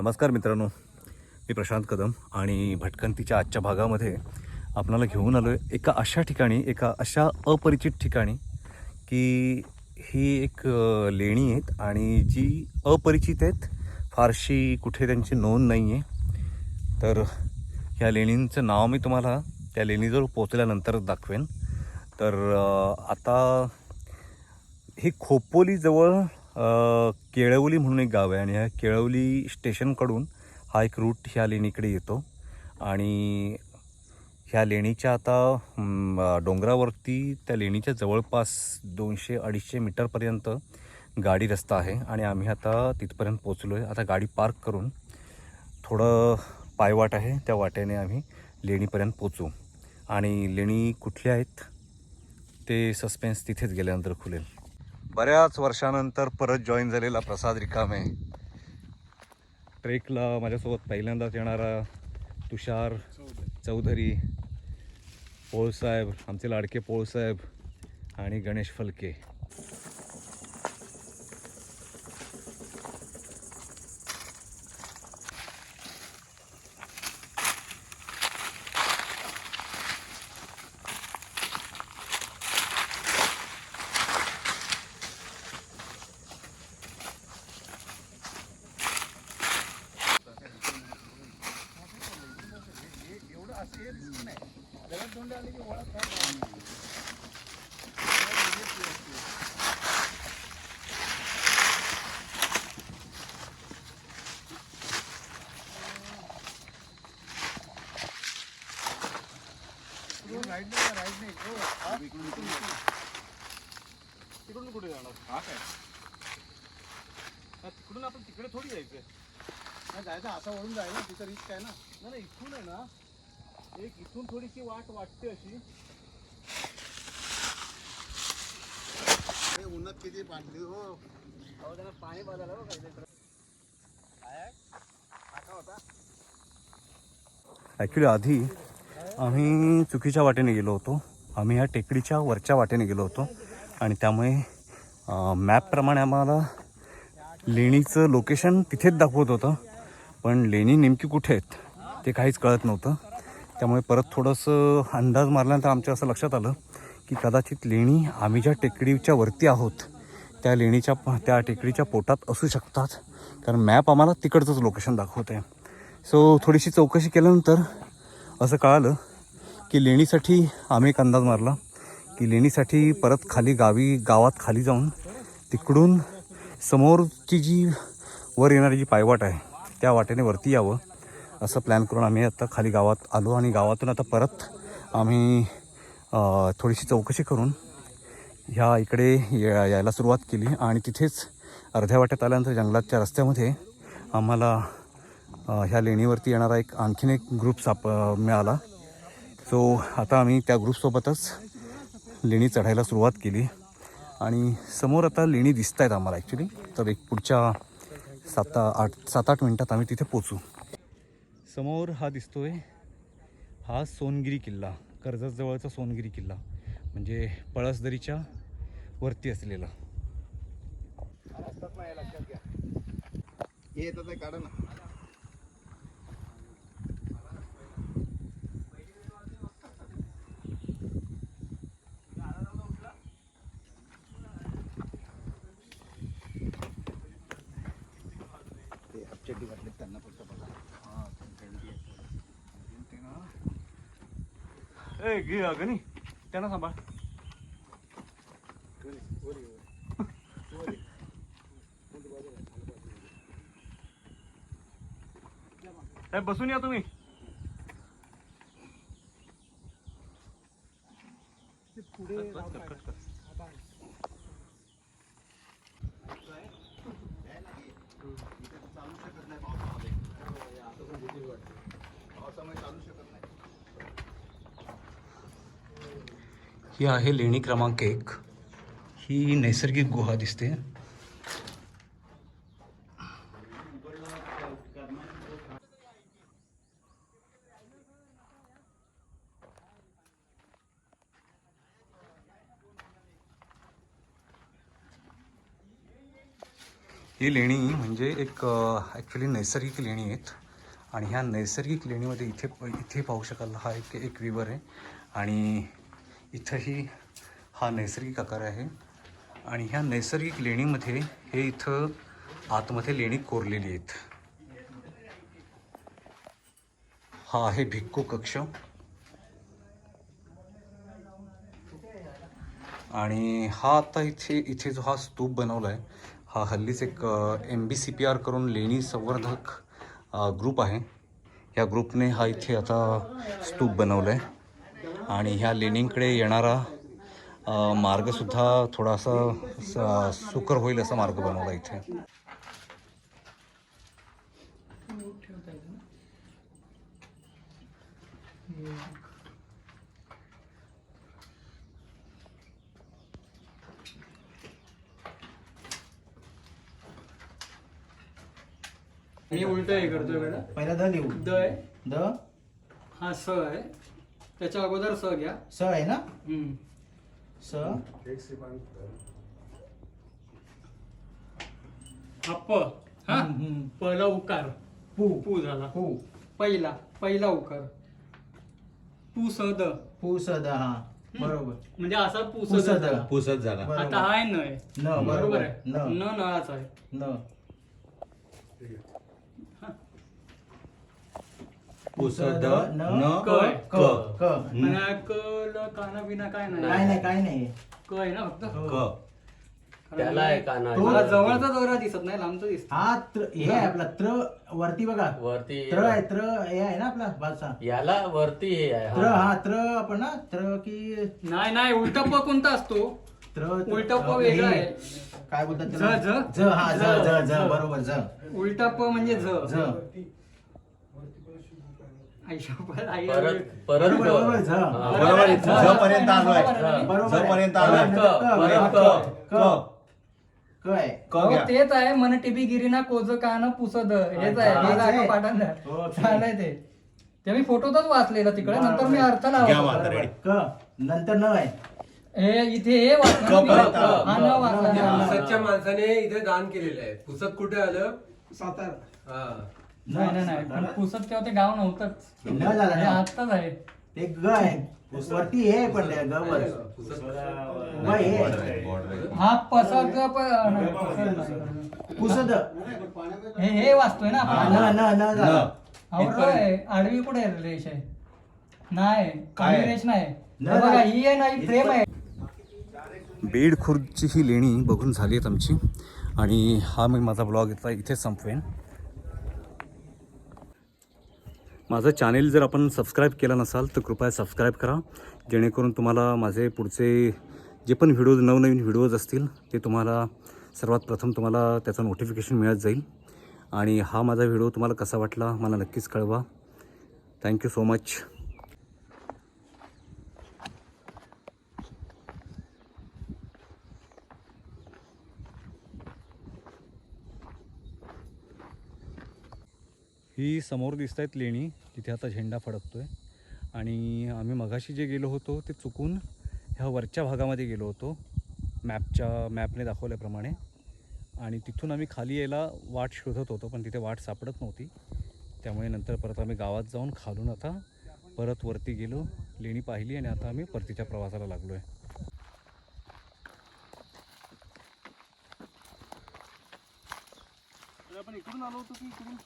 नमस्कार मित्रांनो. मी प्रशांत कदम आणि भटकंतीच्या आजच्या भागामध्ये आपणाला घेऊन आलो आहे एका अशा ठिकाणी एका अशा अपरिचित ठिकाणी की ही एक लेणी आहेत आणि जी अपरिचित आहेत फारशी कुठे त्यांची नोंद नाही आहे तर ह्या लेणींचं नाव मी तुम्हाला त्या लेणीजवळ पोचल्यानंतर दाखवेन. तर आता हे खोपोलीजवळ केळवली म्हणून एक गाव आहे आणि ह्या केळवली स्टेशनकडून हा एक रूट ह्या लेणीकडे येतो. आणि ह्या लेणीच्या आता डोंगरावरती त्या लेणीच्या जवळपास दोनशे अडीचशे मीटरपर्यंत गाडी रस्ता आहे आणि आम्ही आता तिथपर्यंत पोचलो आहे आता गाडी पार्क करून थोडं पायवाट आहे त्या वाट्याने आम्ही लेणीपर्यंत पोचू आणि लेणी कुठल्या आहेत ते सस्पेन्स तिथेच गेल्यानंतर खुलेल. बऱ्याच वर्षानंतर परत जॉईन झालेला प्रसाद रिकामे. ट्रेकला माझ्यासोबत पहिल्यांदाच येणारा तुषार चौधरी पोळसाहेब आमचे लाडके पोळसाहेब आणि गणेश फलके. जाणार. हा काय? हा, तिकडून आपण तिकडे थोडी जायचंय नाही जायचं असं वळून जाय ना तिथं रिस्क आहे ना. नाही नाही, इथून आहे ना. एक इथून थोडीशी वाट वाटते अशी. अरे उन्हात किती पाडली हो. अहो त्याला पाणी बदललं बघ काहीतरी काय काका होता ॲक्च्युली आधी आम्ही चुकीच्या वाटेने गेलो होतो. आम्ही ह्या टेकडीच्या वरच्या वाटेने गेलो होतो. आणि त्यामुळे मॅपप्रमाणे आम्हाला लेणीचं लोकेशन तिथेच दाखवत होतं. पण लेणी नेमकी कुठे आहेत ते काहीच कळत नव्हतं. त्यामुळे परत थोडंसं अंदाज मारल्यानंतर आमच्या असं लक्षात आलं की कदाचित लेणी आम्ही ज्या टेकडीच्या वरती आहोत त्या लेणीच्या त्या टेकडीच्या पोटात असू शकतात. कारण मॅप आम्हाला तिकडचंच लोकेशन दाखवत आहे सो थोडीशी चौकशी केल्यानंतर असं कळालं की लेणीसाठी आम्ही एक अंदाज मारला. की लेणीसाठी परत खाली गावी गावात खाली जाऊन तिकडून समोरची जी वर येणारी जी पायवाट आहे त्या वाटेने वरती यावं असं प्लॅन करून आम्ही आता खाली गावात आलो आणि गावातून आता परत आम्ही थोडीशी चौकशी करून ह्या इकडे या- यायला सुरुवात केली आणि तिथेच अर्ध्या वाट्यात आल्यानंतर जंगलातच्या रस्त्यामध्ये आम्हाला ह्या लेणीवरती येणारा एक आणखीन एक ग्रुप साप मिळाला. सो आता आम्ही त्या ग्रुपसोबतच लेणी चढायला सुरुवात केली. आणि समोर आता लेणी दिसत आहेत आम्हाला ॲक्च्युली तर एक पुढच्या सात आठ सात आठ मिनटात आम्ही तिथे पोचू समोर हा दिसतोय. हा सोनगिरी किल्ला. कर्जतजवळचा सोनगिरी किल्ला. म्हणजे पळसदरीच्या वरती असलेला. काढा ना ते अपचड्डी घातले त्यांना फक्त बघा हा ए घे अगं त्यांना सांभाळ. साहेब बसून या तुम्ही. चालू शकत नाही पावसामध्ये पावसामुळे चालू शकत ही आहे लेणी क्रमांक एक. ही नैसर्गिक गुहा दिसते. ही लेणी म्हणजे एक ॲक्च्युली नैसर्गिक लेणी आहेत. आणि ह्या नैसर्गिक लेणीमध्ये इथे इथे पाहू शकाल. हा एक एक विवर आहे. आणि इथंही हा नैसर्गिक आकार आहे. आणि ह्या नैसर्गिक लेणीमध्ये हे इथं आतमध्ये लेणी कोरलेली आहेत. हा आहे भिक्खू कक्ष. आणि हा आता इथे इथे जो हा स्तूप बनवला आहे हा हल्लीच एक M B C P R करून लेणी संवर्धक ग्रुप आहे. ह्या ग्रुपने हा इथे आता स्तूप बनवला आहे आणि ह्या लेणींकडे येणारा मार्गसुद्धा थोडासा स- सुकर होईल असा मार्ग बनवला इथे. मी उलट हे करतोय बेटा पहिला द लिहू द आहे. द? हा स आहे. त्याच्या अगोदर स घ्या. स आहे ना? हम्म. स. हा प हा? हम्म, हम्म. पहिला उकार. पू. पू झाला. पू. पहिला पहिला उकार. पू स द. पू स द हा. बरोबर. म्हणजे असा पू स पू स द द. झाला. पुसत झाला. बरोबर. आता हा आहे न आहे. न बरोबर. आहे. न. न नळाचा आहे. न. पुसद न न क. क. क. आणि क ल काना बिना काय काय नाही. नाही काय नाही. क आहे ना फक्त? क. त्याला आहे काना तो- मला जवळचा दोरा दिसत नाही लांबचा दिसत. हा त्र हे आहे आपला त्र वरती बघा. वरती त्र आहे त्र हे आहे ना आपला भाषा याला वरती हे आहे त्र हा. हा त्र आपण ना त्र की नाही नाही उलटा प कोणता असतो? त्र त्र- उलटा प वेगळा हे, आहे. काय बोलतात ज, त्याला? ज? ज हा ज ज ज बरोबर ज. उलटा प म्हणजे झ ज. आई शपथ, आई परत परत बरोबर, क. बरोबर, झ. हा. बरोबर आहे. झ. झ पर्यंत आलोय झ. बरोबर आहे. पर्यंत परत आलोय. क, परत क, क. क क आहे क अहो, घ्या तेच आहे मन टिबी गिरीना कोज कान पुसद हेच आहे हा, हे हेच आहे. पाठांतर. चाललंय ते ते मी फोटोतच वाचलेलं तिकडे नंतर मी अर्थ घ्या लावला मात्र. बरोबर. क नंतर न आहे हे इथे हे वाचलं क ना मी. पर्यंत आलो. हा न वाचला न, ना. न. पुसदच्या माणसाने इथे दान केलेलं आहे पुसद कुठे आलं सातारा हा नाही नाही नाही पण पुसद तेव्हा ते गाव नव्हतंच. न झाला हे ना. आत्ताच आहे. ते ग आहे. वरती हे पण ते ग वर पुसद व हे आहे, बॉर्डर आहे. हा नाही, नाही. हे हे वाचतोय ना हा, आपण न न न. झाला अहो, र आहे. आडवी कुठे आहे रेष आहे? नाही काय? रेष नाही. न बघा. ही आहे ना ही फ्रेम आहे. बेड खुर्दची ही लेणी बघून झाली आहेत आमची. आणि हा मी माझा ब्लॉग इथला इथेच संपवेन. माझं चॅनेल जर आपण सबस्क्राईब केलं नसाल तर कृपया सबस्क्राईब करा. जेणेकरून तुम्हाला माझे पुढचे जे पण व्हिडिओज नवनवीन व्हिडिओज असतील ते तुम्हाला सर्वात प्रथम तुम्हाला त्याचं नोटिफिकेशन मिळत जाईल. आणि हा माझा व्हिडिओ तुम्हाला कसा वाटला मला नक्कीच कळवा. थँक्यू सो मच ही समोर दिसत आहेत लेणी तिथे आता झेंडा फडकतोय. आणि आम्ही मघाशी जे गेलो होतो ते चुकून ह्या वरच्या भागामध्ये गेलो होतो मॅपच्या मॅपने दाखवल्याप्रमाणे. आणि तिथून आम्ही खाली यायला वाट शोधत होतो पण तिथे वाट सापडत नव्हती. त्यामुळे नंतर परत आम्ही गावात जाऊन खालून आता परत वरती गेलो लेणी पाहिली आणि आता आम्ही परतीच्या प्रवासाला लागलो आहे आपण इकडून आलो होतो की इकडून?